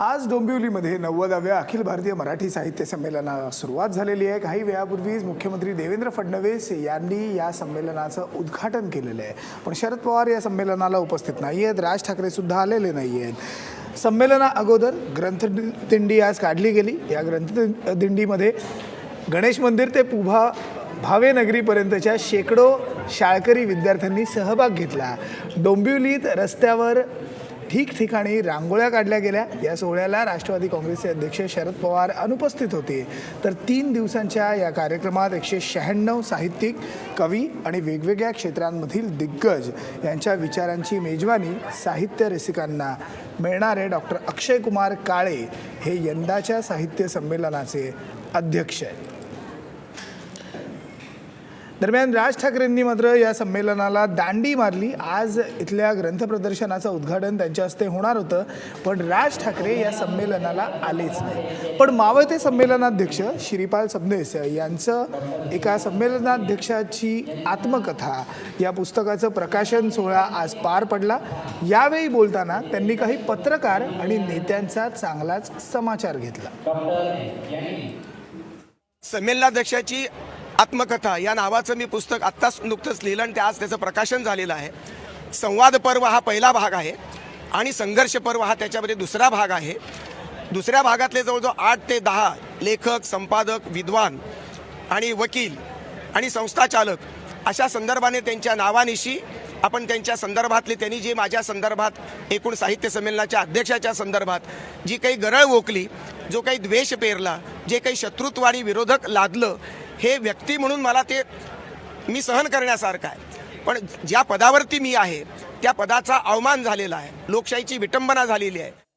आज डोंबिवलीमध्ये नव्वदाव्या अखिल भारतीय मराठी साहित्य संमेलनाला सुरुवात झालेली आहे. काही वेळापूर्वीच मुख्यमंत्री देवेंद्र फडणवीस यांनी या संमेलनाचं उद्घाटन केलेलं आहे. पण शरद पवार या संमेलनाला उपस्थित नाही आहेत. राज ठाकरे सुद्धा आलेले नाही आहेत. संमेलना अगोदर ग्रंथदिंडी आज काढली गेली. या ग्रंथदिंडीमध्ये गणेश मंदिर ते पुभा भावे नगरीपर्यंतच्या शेकडो शाळकरी विद्यार्थ्यांनी सहभाग घेतला. डोंबिवलीत रस्त्यावर ठिकठिकाणी रांगोळ्या काढल्या गेल्या. या सोहळ्याला राष्ट्रवादी काँग्रेसचे अध्यक्ष शरद पवार अनुपस्थित होते. तर तीन दिवसांच्या या कार्यक्रमात एकशे शहाण्णव साहित्यिक कवी आणि वेगवेगळ्या क्षेत्रांमधील दिग्गज यांच्या विचारांची मेजवानी साहित्य रसिकांना मिळणारे डॉक्टर अक्षय कुमार काळे हे यंदाच्या साहित्य संमेलनाचे अध्यक्ष आहेत. दरम्यान राज ठाकरेंनी मात्र या संमेलनाला दांडी मारली. आज इथल्या ग्रंथ प्रदर्शनाचं उद्घाटन त्यांच्या हस्ते होणार होतं. पण राज ठाकरे या संमेलनाला आलेच नाही पण मावळते संमेलनाध्यक्ष श्रीपाल सबनेस यांचं एका संमेलनाध्यक्षाची आत्मकथा या पुस्तकाचं प्रकाशन सोहळा आज पार पडला. यावेळी बोलताना त्यांनी काही पत्रकार आणि नेत्यांचा चांगलाच समाचार घेतला. संमेलनाध्यक्षाची आत्मकथा या नावाचं मी पुस्तक आत्ताच नुकतंच लिहिलं आणि ते आज त्याचं प्रकाशन झालेलं आहे. संवाद पर्व हा पहिला भाग आहे आणि संघर्ष पर्व हा त्याच्यामध्ये दुसरा भाग आहे. दुसऱ्या भागातले जवळजवळ आठ ते दहा लेखक संपादक विद्वान आणि वकील आणि संस्थाचालक अशा संदर्भाने त्यांच्या नावानिशी आपण त्यांच्या संदर्भातली त्यांनी जी माझ्या संदर्भात एकूण साहित्य संमेलनाच्या अध्यक्षाच्या संदर्भात जी काही गरळ ओकली जो काही द्वेष पेरला जे काही शत्रुत्व आणि विरोधक लादलं हे व्यक्ती म्हणून मला ते मी सहन करण्यासारखं आहे. पण ज्या पदावरती मी आहे त्या पदाचा अवमान झालेला आहे. लोकशाहीची विटंबना झालेली आहे.